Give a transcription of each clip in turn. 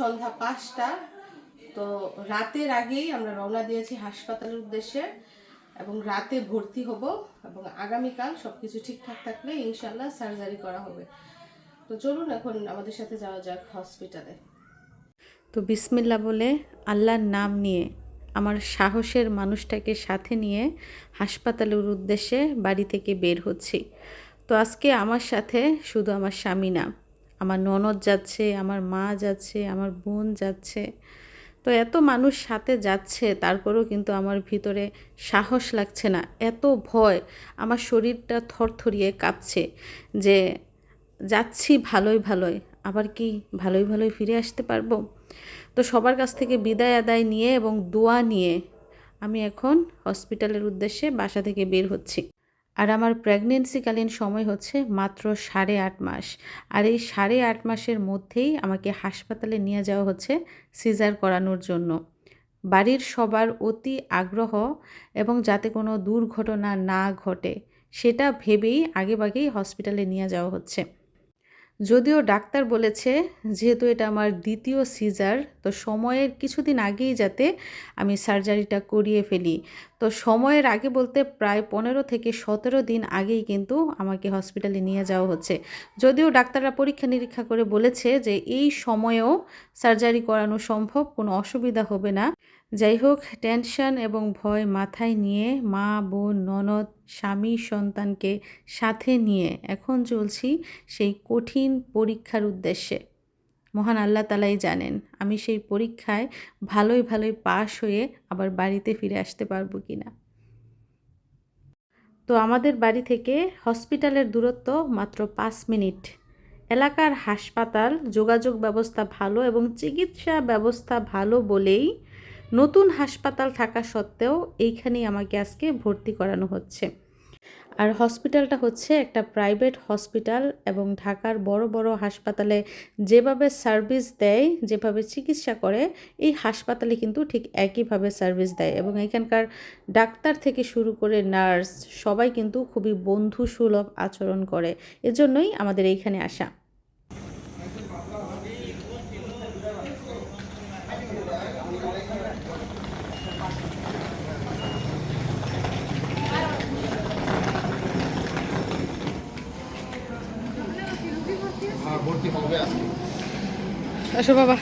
সন্ধ্যা পাঁচটা। তো রাতের আগেই আমরা রওনা দিয়েছি হাসপাতালের উদ্দেশ্যে এবং রাতে ভর্তি হব এবং আগামীকাল সব কিছু ঠিকঠাক থাকলে ইনশাল্লাহ সার্জারি করা হবে। তো চলুন এখন আমাদের সাথে যাওয়া যাক হসপিটালে। তো বিসমিল্লা বলে আল্লাহর নাম নিয়ে, আমার সাহসের মানুষটাকে সাথে নিয়ে হাসপাতালের উদ্দেশ্যে বাড়ি থেকে বের হচ্ছি। তো আজকে আমার সাথে শুধু আমার স্বামী না ননদ যাচ্ছে, আমার মা যাচ্ছে, আমার বোন যাচ্ছে। তো এত মানুষ সাথে যাচ্ছে, তারপরেও কিন্তু আমার ভিতরে সাহস লাগছে না, এত ভয়। আমার শরীরটা থরথরিয়ে কাঁপছে যে, যাচ্ছি ভালোই ভালোই, আবার কি ভালোই ভালোই ফিরে আসতে পারব? তো সবার কাছ থেকে বিদায় আদায় নিয়ে এবং দোয়া নিয়ে আমি এখন হসপিটালের উদ্দেশ্যে বাসা থেকে বের হচ্ছি। আর আমার প্রেগনেন্সিকালীন সময় হচ্ছে মাত্র সাড়ে আট মাস। আর এই সাড়ে আট মাসের মধ্যেই আমাকে হাসপাতালে নিয়ে যাওয়া হচ্ছে সিজার করানোর জন্য। বাড়ির সবার অতি আগ্রহ এবং যাতে কোনো দুর্ঘটনা না ঘটে, সেটা ভেবেই আগেভাগেই হসপিটালে নিয়ে যাওয়া হচ্ছে। যদিও ডাক্তার বলেছে, যেহেতু এটা আমার দ্বিতীয় সিজার, তো সময়ের কিছুদিন আগেই যাতে আমি সার্জারিটা করিয়ে ফেলি। তো সময়ের আগে বলতে প্রায় পনেরো থেকে সতেরো দিন আগেই কিন্তু আমাকে হসপিটালে নিয়ে যাওয়া হচ্ছে। যদিও ডাক্তাররা পরীক্ষা নিরীক্ষা করে বলেছে যে এই সময়েও সার্জারি করানো সম্ভব, কোনো অসুবিধা হবে না। যাই হোক টেনশন এবং ভয় মাথায় নিয়ে মা, বোন, ননদ, স্বামী, সন্তানকে সাথে নিয়ে এখন চলছি সেই কঠিন পরীক্ষার উদ্দেশ্যে। মহান আল্লাহ তালাই জানেন, আমি সেই পরীক্ষায় ভালোই ভালোই পাশ হয়ে আবার বাড়িতে ফিরে আসতে পারব কি না তো আমাদের বাড়ি থেকে হসপিটালের দূরত্ব মাত্র পাঁচ মিনিট। এলাকার হাসপাতাল, যোগাযোগ ব্যবস্থা ভালো এবং চিকিৎসা ব্যবস্থা ভালো বলেই নতুন হাসপাতাল থাকা সত্ত্বেও এইখানেই আমাকে আজকে ভর্তি করানো হচ্ছে। আর হসপিটালটা হচ্ছে একটা প্রাইভেট হসপিটাল এবং ঢাকার বড় বড় হাসপাতালে যেভাবে সার্ভিস দেয়, যেভাবে চিকিৎসা করে, এই হাসপাতালে কিন্তু ঠিক একইভাবে সার্ভিস দেয় এবং এখানকার ডাক্তার থেকে শুরু করে নার্স সবাই কিন্তু খুবই বন্ধুসুলভ আচরণ করে। এজন্যই আমাদের এইখানে আসা। আসো বাবা।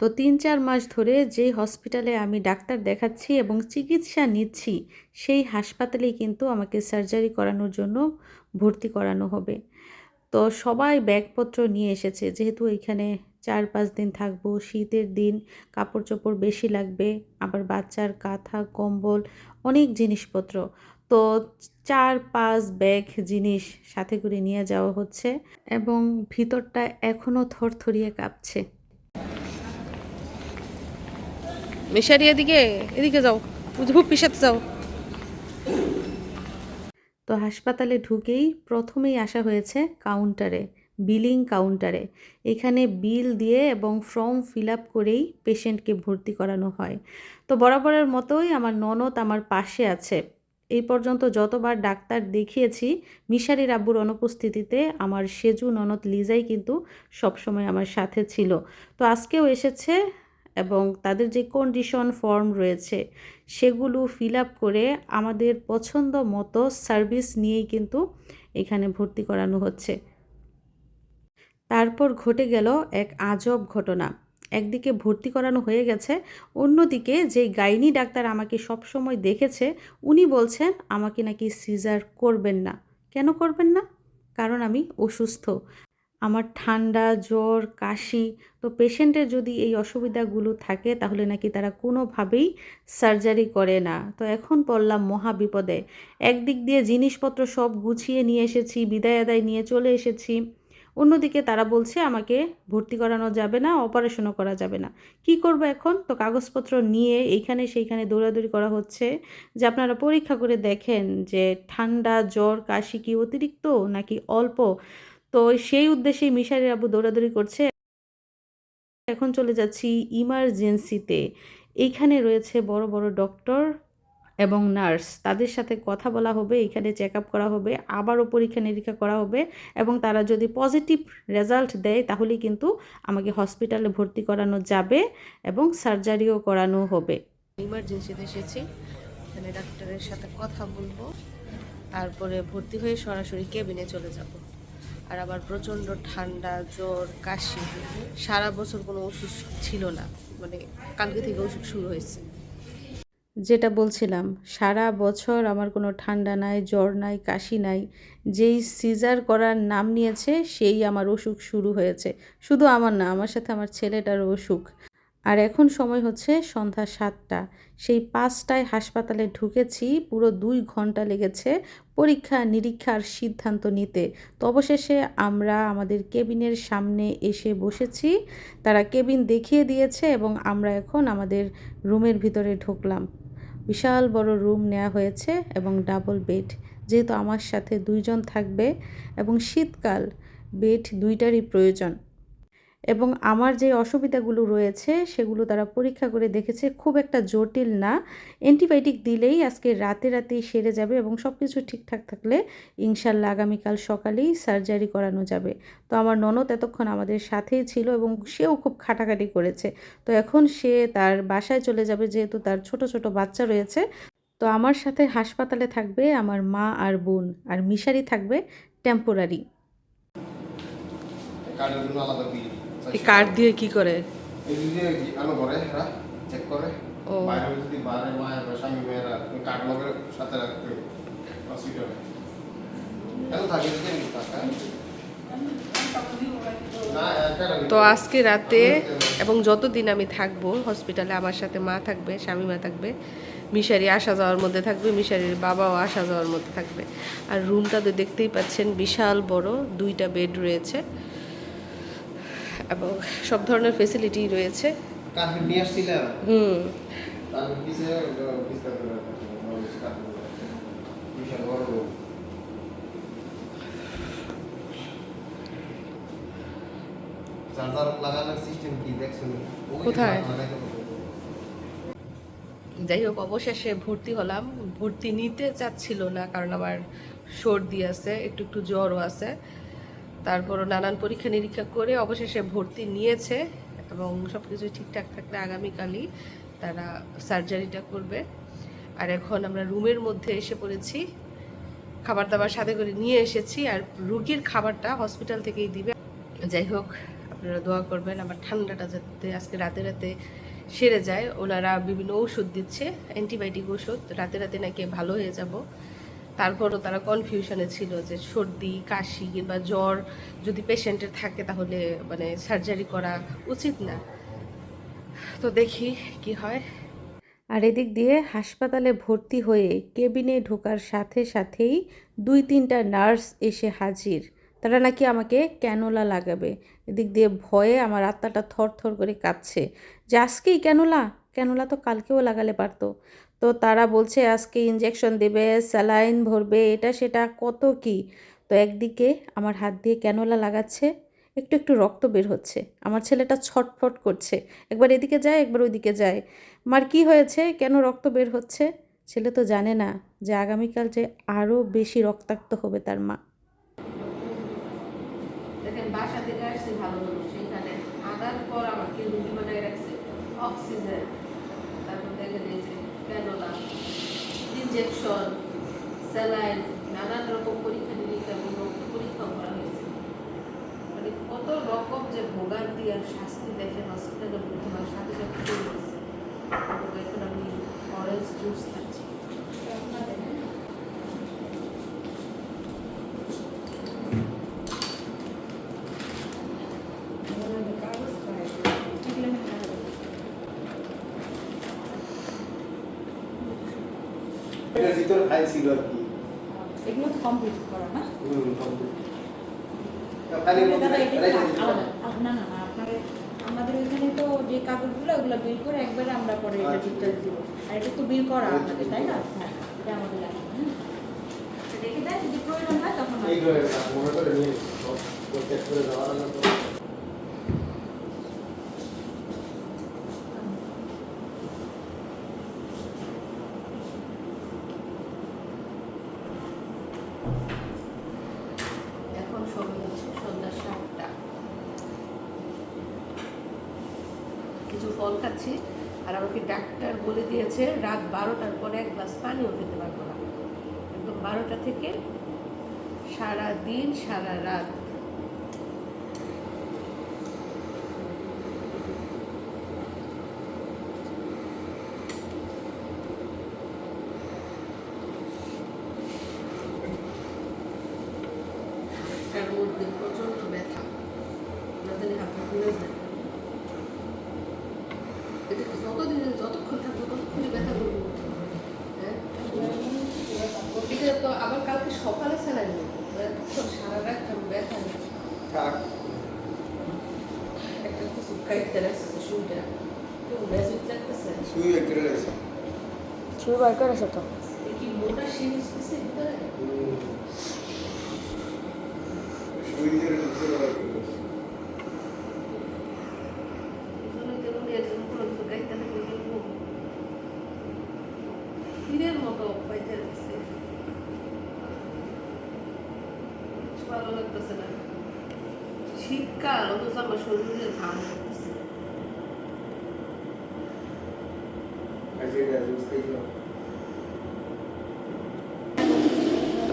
তো তিন চার মাস ধরে যেই হসপিটালে আমি ডাক্তার দেখাচ্ছি এবং চিকিৎসা নিচ্ছি, সেই হাসপাতালেই কিন্তু আমাকে সার্জারি করানোর জন্য ভর্তি করানো হবে। তো সবাই ব্যাগপত্র নিয়ে এসেছে, যেহেতু এখানে চার পাঁচ দিন থাকব, শীতের দিন কাপড় চোপড় বেশি লাগবে, আবার বাচ্চার কাঁথা, কম্বল, অনেক জিনিসপত্র। তো চার পাঁচ ব্যাগ জিনিস সাথে করে নিয়ে যাওয়া হচ্ছে এবং ভিতরটা এখনও থরথরিয়ে কাঁপছে। মিশারি এদিকে এদিকে যাও। হুপ্পির সাথে যাও। তো হাসপাতালে ঢুকেই প্রথমেই আসা হয়েছে কাউন্টারে বিলিং কাউন্টারে। এখানে বিল দিয়ে এবং ফর্ম ফিল আপ করেই পেশেন্টকে ভর্তি করানো হয়। তো বরাবরের মতোই আমার ননদ আমার পাশে আছে। এই পর্যন্ত যতবার ডাক্তার দেখিয়েছি মিশারি রাব্বুর অনুপস্থিতিতে আমার সেজু, ননদ লিজাই কিন্তু সবসময় আমার সাথে ছিল। তো আজকেও এসেছে এবং তাদের যে কন্ডিশন ফর্ম রয়েছে, সেগুলো ফিল আপ করে আমাদের পছন্দ মতো সার্ভিস নিয়েই কিন্তু এখানে ভর্তি করানো হচ্ছে। তারপর ঘটে গেল এক আজব ঘটনা। একদিকে ভর্তি করানো হয়ে গেছে, অন্যদিকে যে গাইনি ডাক্তার আমাকে সব সময় দেখেছে, উনি বলছেন, আমাকে নাকি সিজার করবেন না। কেন করবেন না? কারণ আমি অসুস্থ। আমার ঠান্ডা, জ্বর, কাশি, তো পেশেন্টের যদি এই অসুবিধাগুলো থাকে, তাহলে নাকি তারা কোনোভাবেই সার্জারি করে না। তো এখন পড়লাম মহা বিপদে। একদিক দিয়ে জিনিসপত্র সব গুছিয়ে নিয়ে এসেছি, বিদায় আদায় নিয়ে চলে এসেছি। অন্যদিকে তারা বলছে, আমাকে ভর্তি করানো যাবে না, অপারেশনও করা যাবে না। কি করব এখন? তো কাগজপত্র নিয়ে এইখানে সেইখানে দৌড়াদৌড়ি করা হচ্ছে। যে আপনারা পরীক্ষা করে দেখেন যে ঠান্ডা, জ্বর, কাশি কি অতিরিক্ত নাকি অল্প? তো সেই উদ্দেশ্যেই মিশারের আবু দৌড়াদৌড়ি করছে। এখন চলে যাচ্ছি ইমার্জেন্সিতে। এইখানে রয়েছে বড় বড় ডক্টর এবং নার্স, তাদের সাথে কথা বলা হবে, এখানে চেক আপ করা হবে, আবারও পরীক্ষা নিরীক্ষা করা হবে এবং তারা যদি পজিটিভ রেজাল্ট দেয় তাহলে কিন্তু আমাকে হসপিটালে ভর্তি করানো যাবে এবং সার্জারিও করানো হবে। ইমার্জেন্সিতে এসেছি, এখানে ডাক্তারের সাথে কথা বলব, তারপরে ভর্তি হয়ে সরাসরি কেবিনে চলে যাব। আর আবার প্রচণ্ড ঠান্ডা, জ্বর, কাশি, সারা বছর কোনো ওষুধ ছিল না মানে কালকে থেকে ওষুধ শুরু হয়েছে। যেটা বলছিলাম, সারা বছর আমার কোনো ঠান্ডা নাই, জ্বর নাই, কাশি নাই, যেই সিজার করার নাম নিয়েছে সেই আমার অসুখ শুরু হয়েছে। শুধু আমার না, আমার সাথে আমার ছেলেটার অসুখ। আর এখন সময় হচ্ছে সন্ধ্যা সাতটা। সেই পাঁচটায় হাসপাতালে ঢুকেছি, পুরো দুই ঘণ্টা লেগেছে পরীক্ষা নিরীক্ষার সিদ্ধান্ত নিতে। তো অবশেষে আমরা আমাদের কেবিনের সামনে এসে বসেছি। তারা কেবিন দেখিয়ে দিয়েছে এবং আমরা এখন আমাদের রুমের ভিতরে ঢুকলাম। বিশাল বড় রুম নেওয়া হয়েছে এবং ডাবল বেড। যেহেতু আমার সাথে দুইজন থাকবে এবং শীতকাল, বেড দুইটারই প্রয়োজন। এবং আমার যে অসুবিধাগুলো রয়েছে, সেগুলো তারা পরীক্ষা করে দেখেছে। খুব একটা জটিল না। অ্যান্টিবায়োটিক দিলেই আজকে রাতে রাতেই সেরে যাবে এবং সব কিছু ঠিকঠাক থাকলে ইনশাল্লাহ আগামীকাল সকালেই সার্জারি করানো যাবে। তো আমার ননদ এতক্ষণ আমাদের সাথেই ছিল এবং সেও খুব খাটাখাটি করেছে। তো এখন সে তার বাসায় চলে যাবে যেহেতু তার ছোট ছোট বাচ্চা রয়েছে। তো আমার সাথে হাসপাতালে থাকবে আমার মা আর বোন আর মিশারি থাকবে টেম্পোরারি কার্ডের জন্য আলাদা বিল এই কার্ড দিয়ে কি করে? এই যে আলো করে এরা চেক করে। ও। বাইরে যদি বাইরে মায়ের বা স্বামী মেয়েরা কার্ড লগের সাথে রাখতে হসপিটালে এত থাকে যে টাকা তো আজকে রাতে এবং যতদিন আমি থাকব হসপিটালে আমার সাথে মা থাকবে স্বামী মা থাকবে মিশারি আসা যাওয়ার মধ্যে থাকবে মিশারির বাবাও আসা যাওয়ার মধ্যে থাকবে। আর রুমটা তো দেখতেই পাচ্ছেন বিশাল বড় দুইটা বেড রয়েছে। এবং সব ধরনের ফেসিলিটি রয়েছে। হুম। কোথায়? যাই হোক অবশেষে ভর্তি হলাম। ভর্তি নিতে চাচ্ছিল না কারণ আমার সর্দি আছে একটু একটু জ্বরও আছে। তারপরও নানান পরীক্ষা নিরীক্ষা করে অবশেষে ভর্তি নিয়েছে এবং সব কিছু ঠিকঠাক থাকলে আগামীকালই তারা সার্জারিটা করবে। আর এখন আমরা রুমের মধ্যে এসে পড়েছি। খাবার দাবার সাথে করে নিয়ে এসেছি আর রুগীর খাবারটা হসপিটাল থেকেই দিবে। যাই হোক, আপনারা দোয়া করবেন আমার ঠান্ডাটা যাতে আজকে রাতে রাতে সেরে যায়। ওনারা বিভিন্ন ওষুধ দিচ্ছে, অ্যান্টিবায়োটিক ওষুধ রাতে রাতে নাকি ভালো হয়ে যাব। তারপরও তারা কনফিউশনে ছিল যে সর্দি, কাশি কিংবা জ্বর যদি পেশেন্টের থাকে তাহলে মানে সার্জারি করা উচিত না। তো দেখি কি হয়। আর এদিক দিয়ে হাসপাতালে ভর্তি হয়ে কেবিনে ঢোকার সাথে সাথেই দুই তিনটা নার্স এসে হাজির। তারা নাকি আমাকে ক্যানোলা লাগাবে। এদিক দিয়ে ভয়ে আমার আত্মাটা থর থর করে কাঁপছে। যে আজকেই ক্যানোলা? ক্যানোলা তো কালকেও লাগালে পারতো। তো তারা বলছে, আজকে ইঞ্জেকশন দেবে স্যালাইন ভরবে, এটা সেটা, কত কি? তো একদিকে আমার হাত দিয়ে ক্যানোলা লাগাচ্ছে, একটু একটু রক্ত বের হচ্ছে, আমার ছেলেটা ছটফট করছে, একবার এদিকে যায়, একবার ওইদিকে যায়। মার কি হয়েছে? কেন রক্ত বের হচ্ছে? ছেলে তো জানে না যে আগামীকাল যে আরও বেশি রক্তাক্ত হবে তার মা। দেখেন, বাসা থেকে ভালো সেখানে পর আমাকে বানায় রাখছে অক্সিজেন তারপর ক্যানোলা ইনজেকশন স্যালাইন নানান রকম পরীক্ষা নিরীক্ষা রক্ত পরীক্ষাও করা হয়েছে। মানে কত রকম যে ভোগান্তি আর শাস্তি দেখে হসপিটালে ভর্তি হওয়ার সাথে সাথে শুরু হয়েছে এখন আমি অরেঞ্জ জুস খাচ্ছি। এটার ভিতরে ফাইল ছিল আর কি। এগুলো তো কমপ্লিট করা না? হুম। ফাইলের মধ্যে না না না আমাদের ওইখানে তো যে কাগজগুলো ওগুলো বিল করে একবারে আমরা পরে এটা আচ্ছা। ডিটেলস দিব। আর এটা তো বিল করা আপনাদের তাই না? হ্যাঁ এটা আমাদের হ্যাঁ আচ্ছা, রেখে দেয় যদি প্রয়োজন হয় তখন এই করে মনে করে নিয়ে চেক করে দেওয়ার আগে তো প্রচুর ফল খাচ্ছি আর আমাকে ডাক্তার বলে দিয়েছে, রাত বারোটার পরে এক গ্লাস পানিও খেতে পারব না। একদম বারোটা থেকে সারা দিন সারা রাত। মধ্যে ব্যথা। জানি ফুলে এটা কি যতদিন যতক্ষণ থাকব ততক্ষণই ব্যথা করব হ্যাঁ এটা তো আবার কালকে সকালে স্যালাইন এতক্ষণ সারা রাত আমি ব্যথা নেই। থাক। একটা কিছু কাইতে লাগছে তো শুইটা কেমন ম্যাজিক লাগতেছে? শুই একটু বার করেছে তো? কি মোটা সিরিজ দিছে ভিতরে? শুই দিয়ে ঢুকতে পারবে এজন্য তেমন এরকম কোনো কিছু গাইতে থাকলে কিন্তু তীরের মতো পাইতে লাগছে কিছু ভালো লাগতেছে না শীতকাল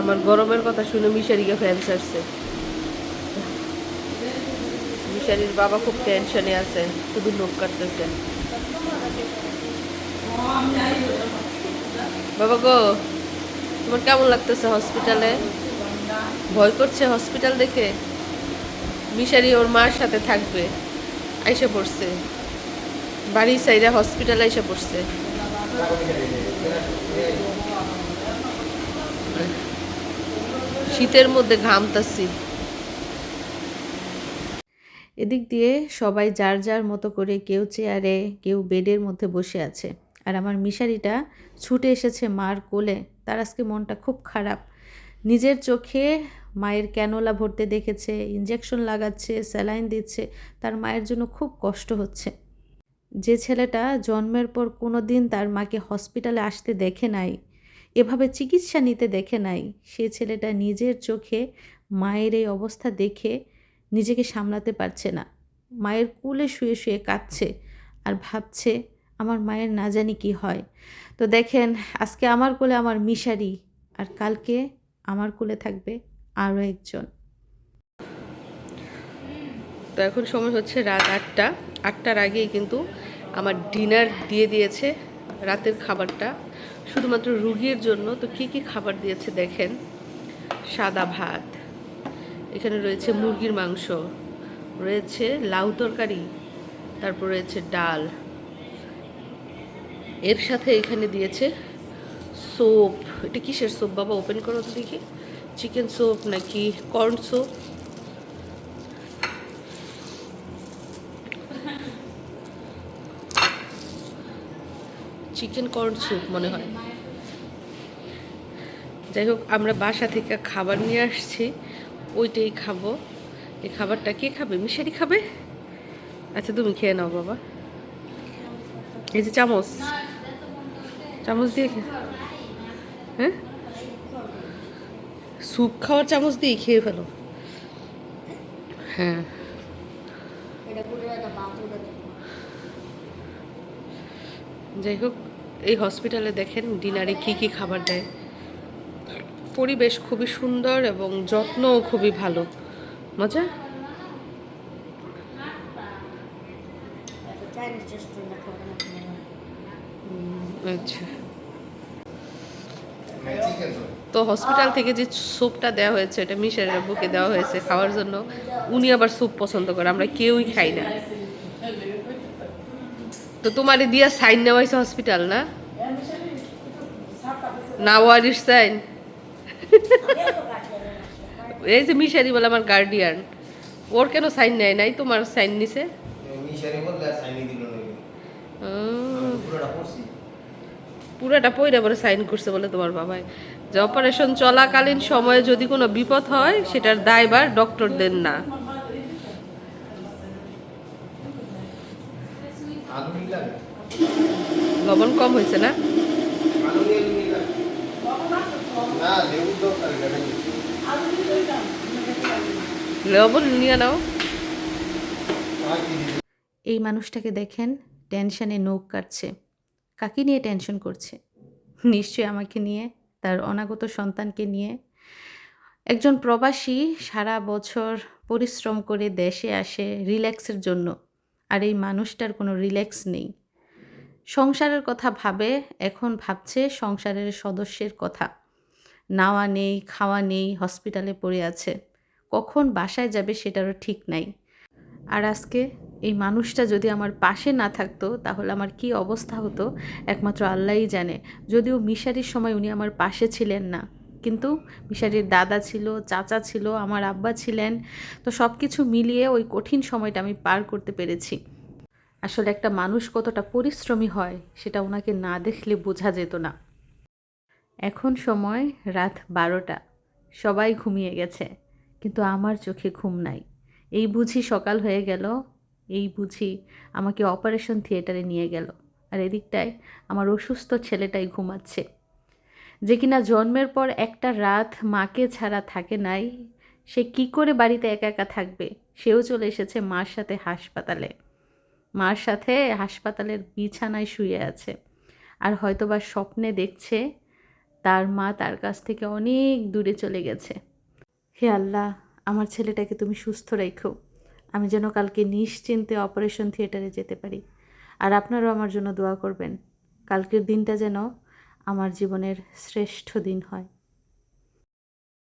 আমার গরমের কথা শুনে মিশারিকে ফ্যান্স আসছে। মিশারির বাবা খুব টেনশনে আছে, শুধু লোক কাটতেছে। বাবা গো, তোমার কেমন লাগতেছে হসপিটালে ভয় করছে হসপিটাল দেখে? মিশারি ওর মার সাথে থাকবে, আইসা পড়ছে। বাড়ির সাইডে হসপিটালে আইসা পড়ছে। শীতের মধ্যে ঘামতাছি। এদিক দিয়ে সবাই যার যার মতো করে কেউ চেয়ারে, কেউ বেডের মধ্যে বসে আছে। আর আমার মিশারিটা ছুটে এসেছে মার কোলে। তার আজকে মনটা খুব খারাপ। নিজের চোখে মায়ের ক্যানোলা ভরতে দেখেছে ইঞ্জেকশন লাগাচ্ছে, স্যালাইন দিচ্ছে, তার মায়ের জন্য খুব কষ্ট হচ্ছে। যে ছেলেটা জন্মের পর কোনো দিন তার মাকে হসপিটালে আসতে দেখে নাই, এভাবে চিকিৎসা নিতে দেখে নাই, সে ছেলেটা নিজের চোখে মায়ের এই অবস্থা দেখে নিজেকে সামলাতে পারছে না। মায়ের কুলে শুয়ে শুয়ে কাঁদছে আর ভাবছে, আমার মায়ের না জানি কি হয়। তো দেখেন, আজকে আমার কোলে আমার মিশারি আর কালকে আমার কোলে থাকবে আরও একজন। তো এখন সময় হচ্ছে রাত আটটা। আটটার আগেই কিন্তু আমার ডিনার দিয়ে দিয়েছে রাতের খাবারটা। শুধুমাত্র রুগীর জন্য। তো কি কি খাবার দিয়েছে দেখেন? সাদা ভাত, এখানে রয়েছে মুরগির মাংস, রয়েছে লাউ তরকারি, তারপর রয়েছে ডাল। এর সাথে এখানে দিয়েছে সোপ। এটা কিসের সোপ? বাবা ওপেন করো তো দেখি। চিকেন স্যুপ নাকি corn soup chicken corn soup মনে হয়। যাই হোক আমরা বাসা থেকে খাবার নিয়ে আসছি। ওইটাই খাব। এই খাবারটা কে খাবে? মিশারি খাবে? আচ্ছা তুমি খেয়ে নাও বাবা। এই যে চামচ। চামচ দিয়ে হ্যাঁ? স্যুপ খাওয়ার চামচ দিয়ে খেয়ে ফেলো। হ্যাঁ। এটা পুরো একটা বাথরুম যাই হোক এই হসপিটালে দেখেন ডিনারে কি কি খাবার দেয়। পরিবেশ খুবই সুন্দর এবং যত্নও খুবই ভালো। মজা? আচ্ছা। তো হসপিটাল থেকে যে স্যুপটা দেওয়া হয়েছে, এটা মিশের বুকে দেওয়া হয়েছে খাওয়ার জন্য, উনি আবার স্যুপ পছন্দ করে, আমরা কেউই খাই না। তো তোমার দিয়া সাইন নেওয়া হয়েছে হসপিটাল না? না ওয়ারির সাইন এই যে মিশারি বলে আমার গার্ডিয়ান ওর কেন সাইন নেয় নাই? তোমার সাইন নিছে? মিশারি বললে আর সাইনি দিল না উম, পুরোটা পড়ছি পুরোটা পইরা পরে সাইন করছে বলে তোমার বাবাই। যে অপারেশন চলাকালীন সময়ে যদি কোনো বিপদ হয়, সেটার দায়ভার ডক্টরদের না। লবণ কম হয়েছে না? নাকি লবণ নিয়ে? এই মানুষটাকে দেখেন, টেনশানে নখ কাটছে। কাকে নিয়ে টেনশন করছে? নিশ্চয়ই আমাকে নিয়ে, তার অনাগত সন্তানকে নিয়ে। একজন প্রবাসী সারা বছর পরিশ্রম করে দেশে আসে রিল্যাক্সের জন্য, আর এই মানুষটার কোনো রিল্যাক্স নেই। সংসারের কথা ভাবে, এখন ভাবছে সংসারের সদস্যের কথা। নাওয়া নেই, খাওয়া নেই হসপিটালে পড়ে আছে। কখন বাসায় যাবে সেটারও ঠিক নাই। আর আজকে এই মানুষটা যদি আমার পাশে না থাকতো, তাহলে আমার কি অবস্থা হতো? একমাত্র আল্লাহই জানে। যদিও মিশারির সময় উনি আমার পাশে ছিলেন না, কিন্তু মিশারির দাদা ছিল, চাচা ছিল, আমার আব্বা ছিলেন, তো সব কিছু মিলিয়ে ওই কঠিন সময়টা আমি পার করতে পেরেছি। আসলে একটা মানুষ কতটা পরিশ্রমী হয়, সেটা ওনাকে না দেখলে বোঝা যেত না। এখন সময় রাত বারোটা, সবাই ঘুমিয়ে গেছে, কিন্তু আমার চোখে ঘুম নাই। এই বুঝি সকাল হয়ে গেল, এই বুঝি আমাকে অপারেশন থিয়েটারে নিয়ে গেল। আর এদিকটায় আমার অসুস্থ ছেলেটাই ঘুমাচ্ছে। যে কিনা জন্মের পর একটা রাত মাকে ছাড়া থাকে নাই, সে কি করে বাড়িতে একা একা থাকবে? সেও চলে এসেছে মার সাথে হাসপাতালে। মার সাথে হাসপাতালের বিছানায় শুয়ে আছে। আর হয়তোবা স্বপ্নে দেখছে, তার মা তার কাছ থেকে অনেক দূরে চলে গেছে। হে আল্লাহ আমার ছেলেটাকে তুমি সুস্থ রেখো। আমি যেন কালকে নিশ্চিন্তে অপারেশন থিয়েটারে যেতে পারি। আর আপনারাও আমার জন্য দোয়া করবেন। কালকের দিনটা যেন আমার জীবনের শ্রেষ্ঠ দিন হয়।